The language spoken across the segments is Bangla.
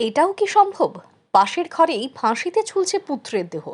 এটাও কি সম্ভব? পাশের ঘরেই ফাঁসিতে ঝুলছে পুত্রের দেহ।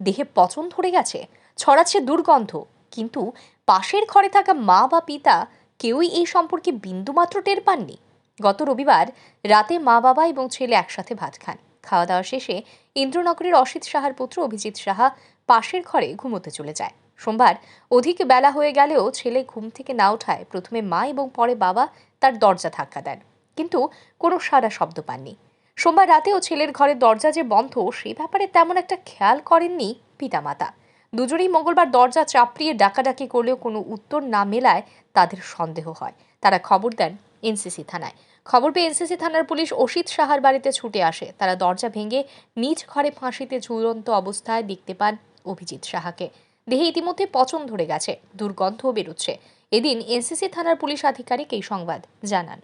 দেহে পচন ধরে গেছে, ছড়াচ্ছে দুর্গন্ধ। কিন্তু পাশের ঘরে থাকা মা বা পিতা কেউই এই সম্পর্কে বিন্দুমাত্র টের পাননি। গত রবিবার রাতে মা বাবা এবং ছেলে একসাথে ভাত খান। খাওয়া দাওয়া শেষে ইন্দ্রনগরের অসিত সাহার পুত্র অভিজিৎ সাহা পাশের ঘরে ঘুমোতে চলে যায়। সোমবার অধিক বেলা হয়ে গেলেও ছেলে ঘুম থেকে না ওঠায় প্রথমে মা এবং পরে বাবা তার দরজা ধাক্কা দেন। কিন্তু কোনো সারা শব্দ পাননি। সোমবার রাতেও ছেলের ঘরের দরজা যে বন্ধ, সে ব্যাপারে তেমন একটা খেয়াল করেননি পিতামাতা। দুজনেই মঙ্গলবার দরজা চাপড়িয়ে ডাকাডাকি করলেও কোনো উত্তর না মেলায় তাদের সন্দেহ হয়। তারা খবর দেন এনসিসি থানায়। খবর পেয়ে এনসিসি থানার পুলিশ অসিত সাহার বাড়িতে ছুটে আসে। তারা দরজা ভেঙে নিজ ঘরে ফাঁসিতে ঝুলন্ত অবস্থায় দেখতে পান অভিজিৎ সাহাকে। দেহে ইতিমধ্যে পচন ধরে গেছে দুর্গন্ধ বেরোচ্ছে। এদিন এনসিসি থানার পুলিশ আধিকারিক এই সংবাদ জানান।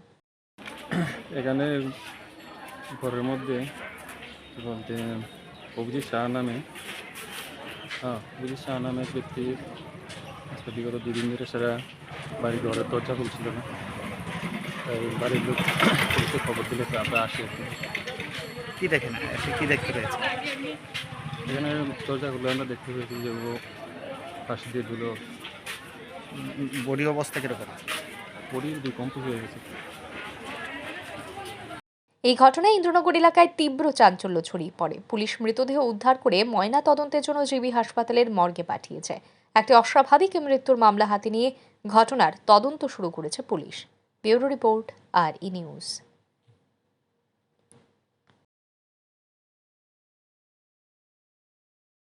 এখানে ঘরের মধ্যে বলতে অভিজিৎ শাহ নামে হ্যাঁ অভিজিৎ শাহ নামে এক ব্যক্তি আজকে বিগত দুদিন ধরে সেরা বাড়ির ঘরের দরজা খুলছিল না। তাই বাড়ির লোক পুলিশে খবর দিলে তো আমরা আসি। কি। দেখেন এসে কি দেখতে পেয়েছে এখানে দরজাগুলো আমরা দেখতে পেয়েছি যে ও ফাঁসি দিয়ে দিল বডি অবস্থা কীরকম? বডি ডিকম্পোজ হয়ে গেছে। এই ঘটনায় ইন্দ্রনগর এলাকায় তীব্র চাঞ্চল্য ছড়িয়ে পড়ে। পুলিশ মৃতদেহ উদ্ধার করে ময়না তদন্তের জন্য জিবি হাসপাতালের মর্গে পাঠিয়েছে। একটি অস্বাভাবিক মৃত্যুর মামলা হাতে নিয়ে ঘটনার তদন্ত শুরু করেছে পুলিশ। ব্যুরো রিপোর্ট, আর ই নিউজ।